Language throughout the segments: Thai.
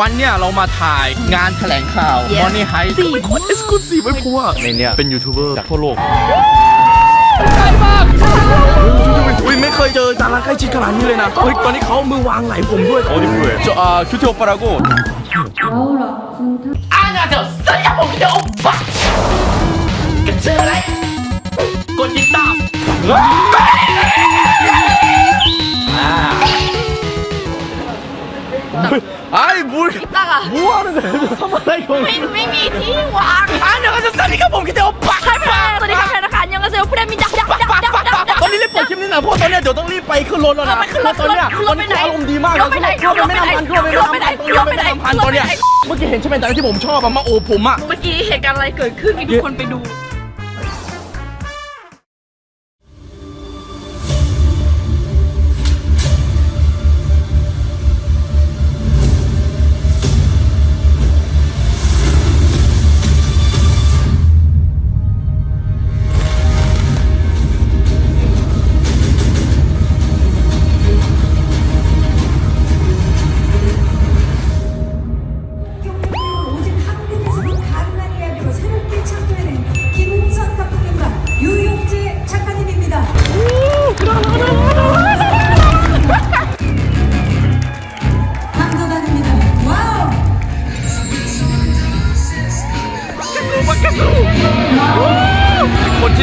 วันเนี้ยเรามาถ่ายงานแถลงข่าวตมอนนี่ไฮสี่ เป็นคนเอ็กซ์คลูซีฟไม่พัวในเนี้ยเป็นยูทูบเบอร์จากทั่วโลกใกล้มากอุ้ยไม่เคยเจอดาราใกล้ชิดขนาดนี้เลยนะเฮ้ยตอนนี้เขามือวางไหลผมด้วยโอ้ดิเวยจะอ่าคิวเทลปาราโกอ่างานเถอะสัญผมจะเยวป้กกันเจออะไรกดยิดตาม มีที่วางอันเดี๋ยวจะสวัสดีครับผมคิวเทโอปาใช่ไหมสวัสดีค่ะแฟนนะคะยังกระเซลผู้ใดมีดักดักดักดักดักดักตอนนี้รีบเปิดคลิปนี้หน่อยเพราะตอนเนี้ยเดี๋ยวต้องรีบไปขึ้นรถแล้วนะไปขึ้นรถตอนเนี้ยขึ้นตรอนถนี้ไปไหนอารมณ์ดีมากขึ้นรถไปไหนขึ้นรถไปแม่น้ำพันขึ้นรถไปแม่น้ำพันขึ้นรถไปไหนขึ้นรถไปแม่น้ำพันตอนเนี้ยขึ้นรถไปไหนเมื่อกี้เห็นใช่ไหมแต่ที่ผมชอบอะมาโอบผมอะเมื่อกี้เหตุการณ์อะไรเกิดขึ้นให้ทุกคนไปดู오직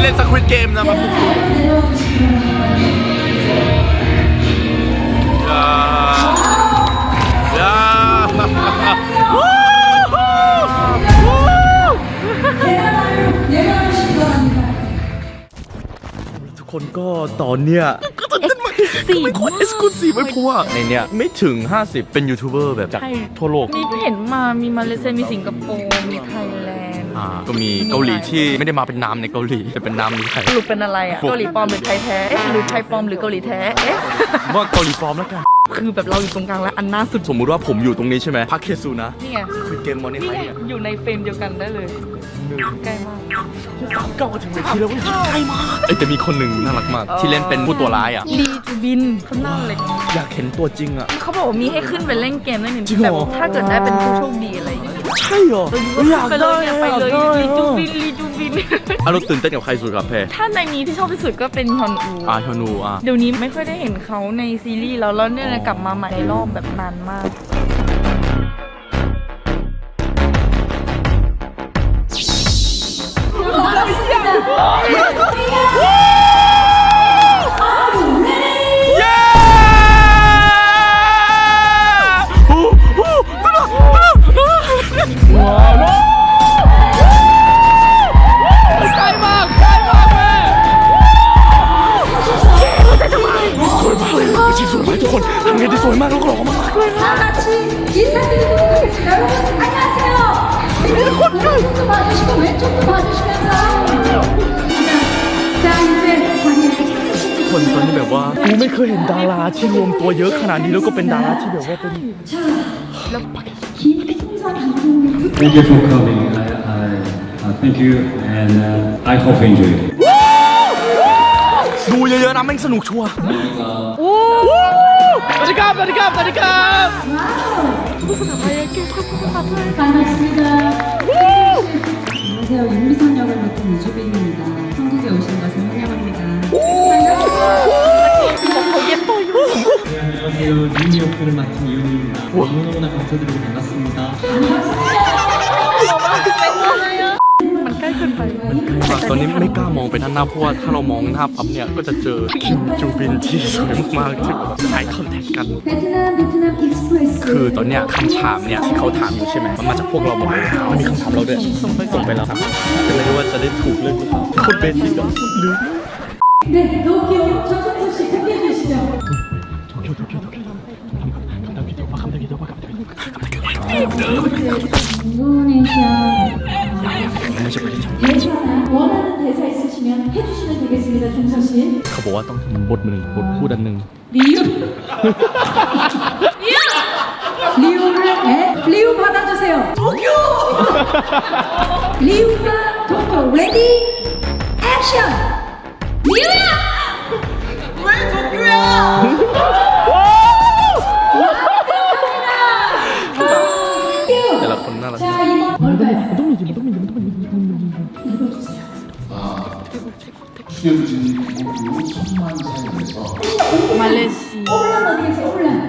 ล่นสควิตเกมนะมาทุกคนก็ตอนเนี้ยสี่คนเอ็กซ์คลูซีไม่พวอในเนี้ยไม่ถึง 50 เป็นยูทูบเบอร์แบบจากทั่วโลกมีเห็นมามีมาเลเซียมีสิงคโปร์มีไท อ่าก็มีเกาหลีที่ไม่ได้มาเป็นน้ำในเกาหลีแต่เป็นน้ำในไทยสรุปเป็นอะไรอะ เกาหลีปลอมหรือไทยแท้ เอ๊ะหรือไทยปลอมหรือเกาหลีแท้ เอ๊ะ ว่าเกาหลีปลอมแล้วกัน คือแบบเราอยู่ตรงกลางแล้วอันหน้าสุด สมมุติว่าผมอยู่ตรงนี้ใช่ไหมพักเคซูนะ นี่ไงคือเกมมอนนี่นี่ไฮไงเนี่ยอยู่ในเฟรมเดียวกันได้เลย ใกล้มาก เก้าถึงเวทีแล้วเว้ยใกล้มากเอ้ยแต่มีคนหนึ่งน่ารักมาก ที่เล่นเป็นผู้ตัวร้ายอะลีจูบินเขาหน้าเล็กอยากเห็นตัวจริงอะ เขาบอกว่ามีให้ขึ้นไปเล่นเกมได้หนึ่งจริงเหรแต่อถ้าเกิดได้เป็นผู้โชคดีอะไรอย่างเงี้ย ใช่เหรออยากไปเลได้ยเนี่ยไปเลยอยากได้ลีจูบินลีจูบิน อะเราตื่นเต้นกับใครสุดครับเพถ้าในนี้ที่ชอบที่สุดก็เป็นฮอนอูอาฮอนูอะ เดี๋ยวนี้ไม่ค่อยได้เห็นเขาในซีรีส์แล้วแล้วเนี่ยกลับมาใหม่ในรอบแบบนานมาก ตัวเยอะขนาดนี้แล้วก็เป็นดาราที่แบบว่าเป็นแล้ว Thank you for coming. I, I, uh, thank you, and uh, I hope you enjoy. ดูเยอะๆนะแม่งสนุกชัวร์สวัสดีครับสวัสดีครับสวัสดีครับ 반갑습니 다. 안녕하세 요. 윤미선 역을 맡은 이주빈입니 다. 한국에 오신 것을 환영합니 다. 반갑습니 다. 안녕하세요. 유니 역할을 맡은 이윤입니다. 너무너무나 감사드리고 반갑습니다. มันใกล้เกินไป ตอนนี้ไม่กล้ามองไปด้านหน้าเพราะว่าถ้าเรามองหน้าปั๊บเนี่ย ก็จะเจอคิมจูบินที่สวยมากๆที่แบบถ่ายคอนแทคกัน 베트남 베트남 익스프레스. คือตอนเนี้ยคำถามเนี่ยที่เขาถามอยู่ใช่ไหมมันมาจากพวกเราหมดเลยมันมีคำถามเราด้วยส่งไปส่งไปแล้วครับแต่ไม่รู้ว่าจะได้ถูกเรื่องหรือเปล่าโคนเบสิกอะหรือ 네, 도쿄 전정수 씨 함께 해주시죠. 인도네시아 ไม่ใช่ประเทศไทย 대사나 원하는 대사 있으시면 해주시면 되겠습니다, 종서 씨. เขาบอกว่าต้องทำบทหนึ่งบทพูดอันหนึ่ง 리우. 리우를 애, 리우 받아주세요. 도쿄. 리우가 도쿄 레디 액션. 리우야. 왜 도쿄야? 겁나 났다. 아, 수개부진 모두 천만 세에서 말레시. 올라가 되겠지, 올라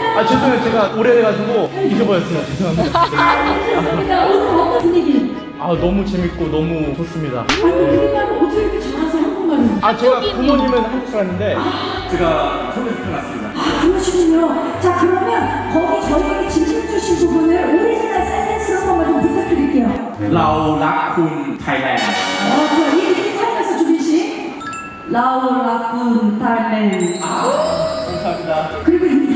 아 죄송해요 제가 오래돼가지고 잊어버렸어요 죄송합니다 감사합니다. 오늘 어떤 분위기? 아 너무 재밌고 너무 좋습니다 아니 우리나라 어떻게 이렇게 잘하세요 한국말을? 아 제가 부모님은 한국 사람인데 제가 서울에서 태어났습니다 아, 그러시군요. 자 그러면 거기 저희에게 진심 주신 부분을 오리지널 센스로 한 번만 좀 부탁드릴게요. เรารักคุณไทยแลนด์ 어, 좋아. 이 얘기 찾아서 주빈 씨. 라우라군 달맨. 감사합니다 그리고 인사. 태국인들.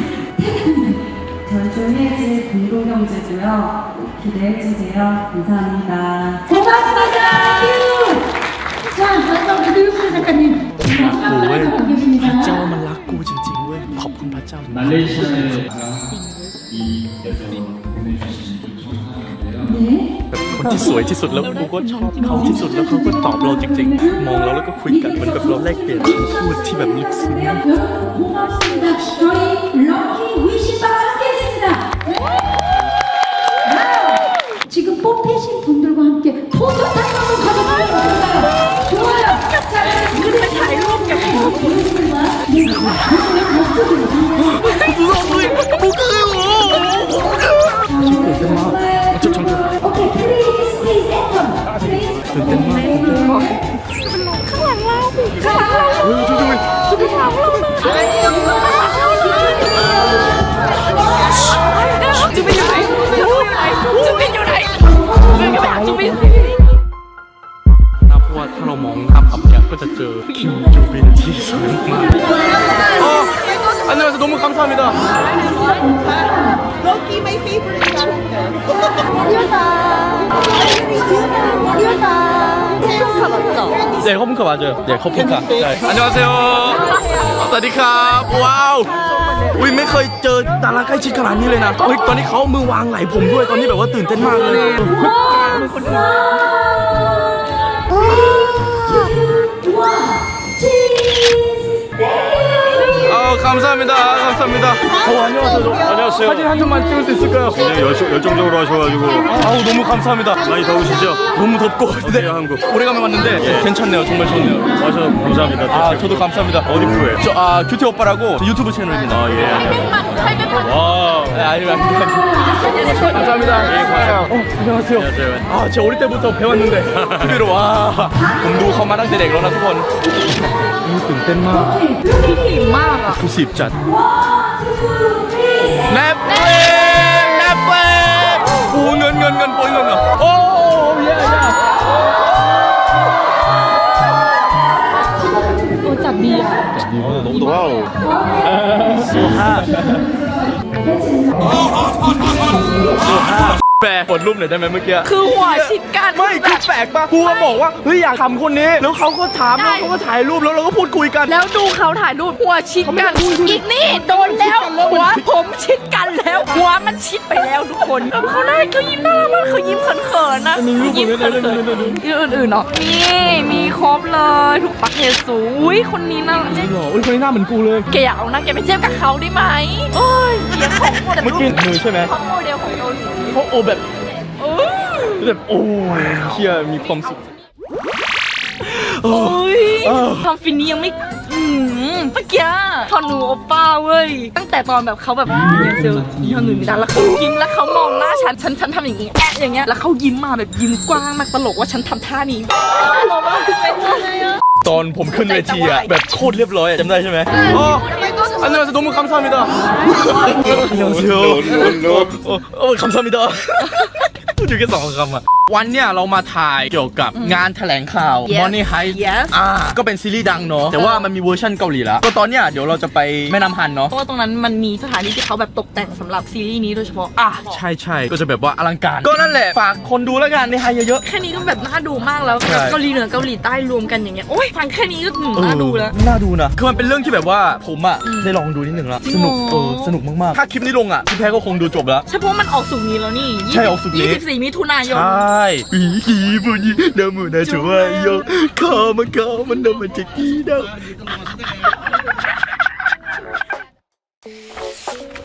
전주해질 공동경제고요. 기대해주세요. 감사합니다. 고맙습니다. 자, 마지막 우리 유수 작가님. 마지막 분에서 계십니다. เจ้ามันรักกูจริงๆเว้ยขอบคุณพระเจ้า 말레이시아에 이 여정 보내주신 분 청하는데요. 네. แบบคนที่สวยที่สุดแล้วกูก็ชอบเขาที่สุดแล้วเขาก็ตอบเราจริงๆ มองเราแล้วก็คุยกันเหมือนแบบเราแลกเปลี่ยนคำพูดที่แบบลึกซึ้ง 여러분 고맙습니다. 저희 럭키 위시박 함 뽑히신 분들과 함께 포토 타임 한번. 어떨까요? 좋아요. 자, 그래 자유롭게 보여주세요. 네, 정말 จูบินที่สวยมาก어 안녕하세요 너무 감사합니다 Loki, my favorite character. 체육사 맞죠? 네 커플카 맞아요 네 커플카 네. 안녕하세요สวัสดีครับ ว้าวอุ้ยไม่เคยเจอดาราใกล้ชิดขนาดนี้เลยนะเฮ้ยตอนนี้เขาเอามือวางไหล่ผมด้วย ตอนนี้แบบว่าตื่นเต้นมากเลย 아 감사합니다. 감사합니다. 어, 안녕하세요. 안녕하세요. 사진 한 점만 찍을 수 있을까요? 굉장히 열정, 열정적으로 하셔가지고 아우 너무 감사합니다. 많이 더우시죠? 너무 덥고 근데 네. 한국? 오래간만에 왔는데 예. 괜찮네요. 정말 좋네요. 와주셔서 감사합니다. 아 저도 감사합니다. 어디 프로예요? 저 아 규태 오빠라고 유튜브 채널입니다. 아 예. 800만, 800만. 와. 네, 아닙니다. 감사합니다. 예, 고마워요. 어, 안녕하세요. 안녕하세요. 아 제가 어릴 때부터 배웠는데 그대로 와. 공부 험한한데 내거나 두번 ต่เด็กแล้วนะทุกคนตื่นเต้นมากหิมมากอะผู้สิบจัดแนบเว้แนบเว้โอ้เงินเงินเงินโปรยเงินเหรอโอ้ยยโอ้จับดีอะ와 우. แปลกดรูปหน่อยได้ไหมเมื่อกี้ คือหัวชิดกันไม่คือแปลกปะกูก็บอกว่าเฮ้ยอยากทำคนนี้ แล้วเขาก็ถามใช่แล้วเขาก็ถ่ายรูปแล้วเราก็พูดคุยกัน แล้วดูเขาถ่ายรูปหัวชิดกันอีกนี่โดนแล้วหัวผมชิดกันแล้ว หัวมันชิดไปแล้วทุกคนเออเขาได้เขายิ้มน่ารักมากเขายิ้มเขินๆนะเขายิ้มเขินๆที่อื่นๆเนาะนี่มีครบเลยถูกปักเฮซูอุ้ยคนนี้น่ารักจริงเหรออุ้ยคนนี้หน้าเหมือนกูเลยแกอยากเอาหน้าแกไปเทียบกับเขาได้ไหมโอ้ยเสียของหมดเมื่อกี้มือใช่ไหม เขาโมเดลของเกาหลี เขาโอแบบโอ้ยแบบโอ้ยเชี่ยมีความสุขโอ้ยเออทำฟินนี้ยังไม่อืมเมื่อกี้ทอนหนูโอป้าเว้ย ตั้งแต่ตอนแบบเขาแบบเรียนเซลล์ยี่ห้อหนึ่งไม่ได้แล้วเขายิ้มแล้วเขามองหน้าฉันฉันฉันทำอย่างงี้แอะอย่างเงี้ยแล้วเขายิ้มมาแบบยิ้มกว้างมากตลกว่าฉันทำท่านี้ตลกมากเป็นอะไรอะ ตอนผมขึ้นเวทีอะแบบโคตรเรียบร้อยอะจำได้ใช่ไหมอันนี้นจะต้องมือคำสั่งมิดาอันนั้ะโอ้โหคำสั่งมิดา อยู่แค่สองคำอะวันเนี้ยเรามาถ่ายเกี่ยวกับงานแถลงข่าว Yes Money Heist Yes อ่าก็เป็นซีรีส์ดังเนาะแต่ว่ามันมีเวอร์ชันเกาหลีแล้วก็ตอนเนี้ยเดี๋ยวเราจะไปแม่น้ำฮันเนาะเพราะว่าตรงนั้นมันมีสถานที่ที่เขาแบบตกแต่งสำหรับซีรีส์นี้โดยเฉพาะอะใช่ใช่ก็จะแบบว่าอลังการ ก็นั่นแหละฝากคนดูแล้วกันในไทยเยอะ แค่นี้ก็แบบน่าดูมากแล้วใช่ เกาหลีเหนือเกาหลีใต้รวมกันอย่างเงี้ยโอ้ยฟังแค่นี้ก็อืมๆน่าดูแล้ว เออน่าดูนะ คือมันเป็นเรื่องที่แบบว่าผมอะอืมได้ลองดูนิดหนึ่งแล้ว จริสงนุกเหรเอออ สนุกมาก ๆ ถ้าคลิปนี้ลงอะพี่แพ้ก็คงดูจบแล้ว ใช่เพราะมันออกสุกร์นี้แล้วนี่ใช่ออกศุกร์นี้24มิถุนายน ใช่อีฮีบุญเดามือนะชัวโยขอมันขอมันเดามันจะกีเดา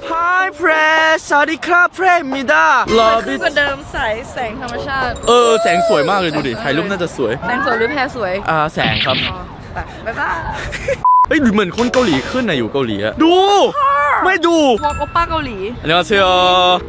Hi เพรสสวัสดีครับเพรมิดาลอ คื บิ อกว่าเดิมใสแสงธรรมชาติ เออแสงสวยมากเลยดูดิถ่ายรูปน่าจะสวย แสงสวยหรือแพรสวย อ่าแสงครับ อ๋อไปบ๊ายบาย เฮ้ยเหมือนคนเกาหลีขึ้นนะอยู่เกาหลีอะดู ไม่ดู วอล์กโอป้าเกาหลี 안녕하세요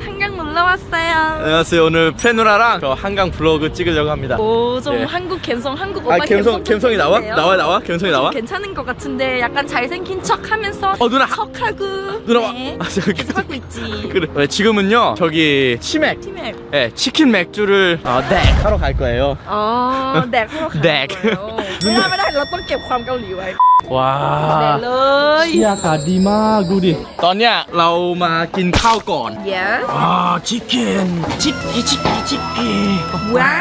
한강 놀러 왔어요. 안녕하세요. 오늘 프레누라랑 저 한강 블로그 찍으려고 합니다. 오, 좀 예. 한국 갬성, 한국 아, 오빠 아, 갬성, 갬성이 나와? 나와, 나와? 갬성이 나와? 괜찮은 것 같은데 약간 잘생긴 척 하면서. 어, 누나! 척하고. 누나! 네. 아, 저기. 계속 하고 있지. 그래. 네, 지금은요, 저기. 치맥. 치맥. 예, 네, 치킨 맥주를. 어, 넥! 하러 갈 거예요. 어, 넥! 넥! ไม่ได้ไม่ได้เราต้องเก็บความเกาหลีไว้ แดก 와 เลย ที่อากาศดีมากดูดิ ตอนเนี้ยเรามากินข้าวก่อน yes อ่าชิคเก้นชิคกี้ชิคกี้ชิคกี้ ว้า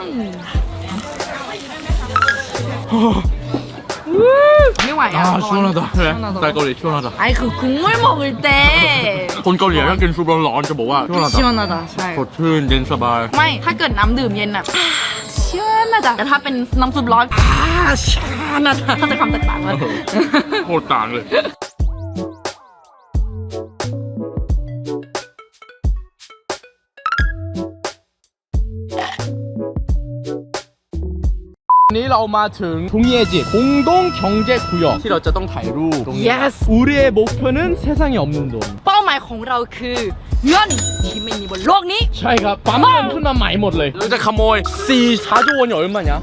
วไม่ไหวอ่ะ 아 시원하다 그래 시원하다. 쌀 거리 시원하다 ไอ้คือ국물 먹을 때 คนเกาหลีถ้ากินซุปร้อนๆจะบอกว่า 시원하다 시원하다ใช่ สดชื่นเย็นสบาย ไม่ถ้าเกิดน้ำดื่มเย็นอ่ะเชื่อ นะจ๊ะแต่ถ้าเป็นน้ำซุปร้อนอ่าชานะจ๊ะเข้าใจความแตกต่างไหม โคตรต่างเลย วันนี้เรามาถึงทุ่งเยจิ공동경제구역ที่เราจะต้องถ่ายรูปตรงนี้ yes 우리의 목표는 세상에 없는 돈 เป้ ายของเราคือเงินที่ไม่มีบนโลกนี้ ใช่ครับปั๊มเงินขึ้นมาใหม่หมดเลยเราจะขโมยซีชาร์จวนหย่อยมันเนี่ย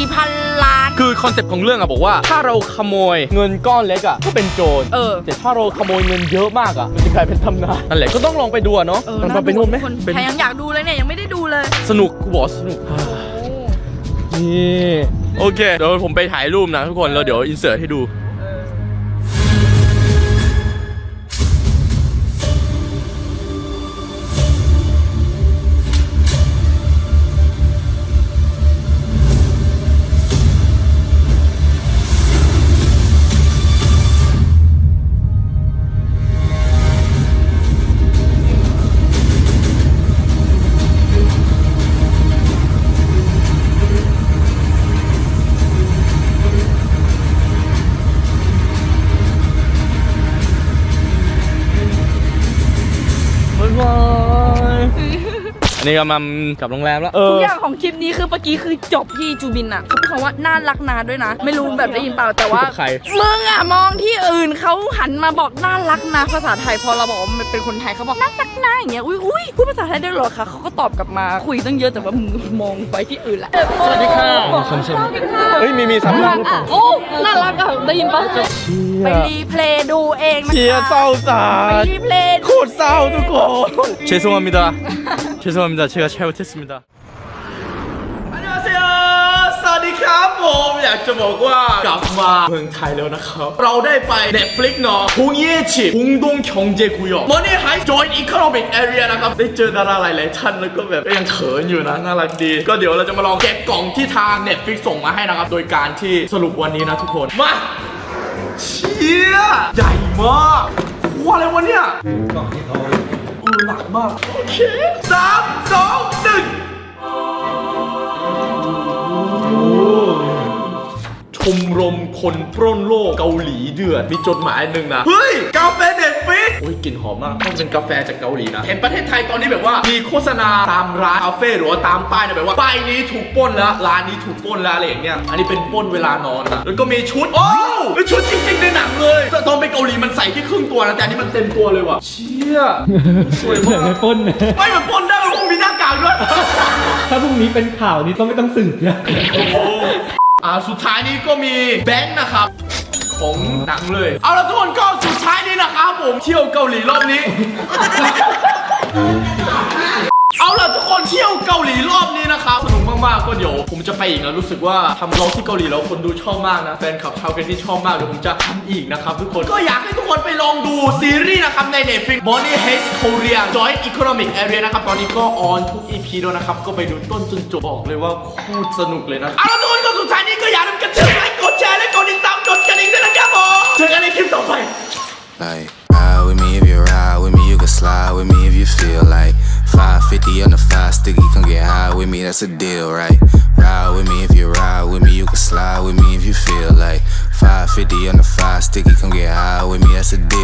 4,000 ล้าน คือคอนเซ็ปต์ของเรื่องอะบอกว่า ถ้าเราขโมยเงินก้อนเล็กอะก็เป็นโจรเออ แต่ถ้าเราขโมยเงินเยอะมากอะมันจะกลายเป็นทำนานนั่นแหละก็ต้องลองไปดูเนาะเออมันไปดูไหมคนใครยังอยากดูเลยเนี่ย ยังไม่ได้ดูเลยสนุกกูบอสสนุกนี่โอเคเดี๋ยวผมไปถ่ายรูปนะทุกคนแล้วเดี๋ยวอินเสิร์ตให้ดู นนี้กำลังกลับโรงแรมแล้ว เอทุอกอย่างของคลิปนี้คือเมื่อกี้คือจบที่จูบินอะเขาพูดคำว่าน่ารักนาด้วยนะ ไม่รู้แบบได้ยินเปล่าแต่ว่าพูดกับใคร มึงอะมองที่อื่นเขาหันมาบอกน่ารักนะภาษาไทยพอเราบอกว่ามันเป็นคนไทยเขาบอกน่ารักนะอย่างเงี้ยอุ้ยอุ้ยพูดภาษาไทยได้เหรอคะเขาก็ตอบกลับมาคุยตั้งเยอะแต่ว่ามึงมองไปที่อื่นละสวัสดีค่ะเฮ้ยมีมีสามลังอะโอ้น่ารักอะได้ยินปะ ไปรีเพลย์ดูเองนะคะ เชียร์เศร้าสา ไป ร รีเพลย์ โคตรเศร้าทุกคน 죄송합니다 죄송합니다 제가 잘못했습니다 안녕하세요 สวัสดีครับผม อยากจะบอกว่ากลับมาเมืองไทยแล้วนะครับ เราได้ไป Netflix เนาะพงเย่ฉิพงดง경제 구역วันนี้ให้ Join Economic Area นะครับ ได้เจอดาราหลายๆท่านแล้วก็แบบก็ยังเขินอยู่นะ น่ารักดี ก็เดี๋ยวเราจะมาลองแกะกล่องที่ทาง Netflix ส่งมาให้นะครับ โดยการที่สรุปวันนี้นะทุกคน มา เชี่ยใหญ่มากว้าอะไรวะเนี่ยเออหนักมาก โอเคสามสองหนึ่งชมรมคนปล้นโลกเกาหลีเดือด มีจดหมายหนึ่งนะ เฮ้ย กาแฟเน็ตฟิกโอ้ยกลิ่นหอมมากต้องเป็นกาแฟจากเกาหลีนะ เห็นประเทศไทยตอนนี้แบบว่า มีโฆษณาตามร้านคาเฟ่หรือว่าตามป้ายนะแบบว่าป้ายนี้ถูกปล้นแล้วร้านนี้ถูกปล้นแล้วอะไรอย่างเงี้ยอันนี้เป็นปล้นเวลานอนนะแล้วก็มีชุดโอ้เป็นชุดจริงๆในหนังเลยแต่ตอนไปเกาหลีมันใส่แค่ครึ่งตัวนะแต่อันนี้มันเต็มตัวเลยว่ะเชี่ยสวยเดี๋ยวมาไม่กปล้นนะไม่เหมือนปล้นได้มันคงมีหน้ากากด้วยถ้าพรุ่งนี้เป็นข่าวนี้ต้องไม่ต้องสืบนะอ่าสุดท้ายนี้ก็มีแบงค์นะครับของหนังเลย เอาละทุกคนก็สุดท้ายนี้นะ ครับผมเที่ยวเกาหลีรอบนี้ เอาล่ะทุกคนเที่ยวเกาหลีรอบนี้นะครับสนุกมากๆก็เดี๋ยวผมจะไปอีกนะรู้สึกว่าทำเราที่เกาหลีแล้วคนดูชอบมากนะแฟนคลับชาวเกาหลีชอบมากเดี๋ยวผมจะทำอีกนะครับทุกคนก็อยากให้ทุกคนไปลองดูซีรีส์นะครับใน Netflix Money Heist Korea Joint Economic Area นะครับตอนนี้ก็ออนทุก EP แล้วนะครับก็ไปดูต้นจนจบบอกเลยว่าโคตรสนุกเลยนะเอาล่ะทุกคนก็สุดท้ายนี้ก็อย่าลืมกระเทือนไลค์กดแชร์และกดติดตามกดกระดิ่งด้วยนะครับผมเจอกันในคลิปต่อไป Like, ride with me if you ride with me, you can slide with me if you feel like. 550 on the five sticky, come get high with me, that's a deal, right? Ride with me if you ride with me, you can slide with me if you feel like. 550 on the five sticky, come get high with me, that's a deal,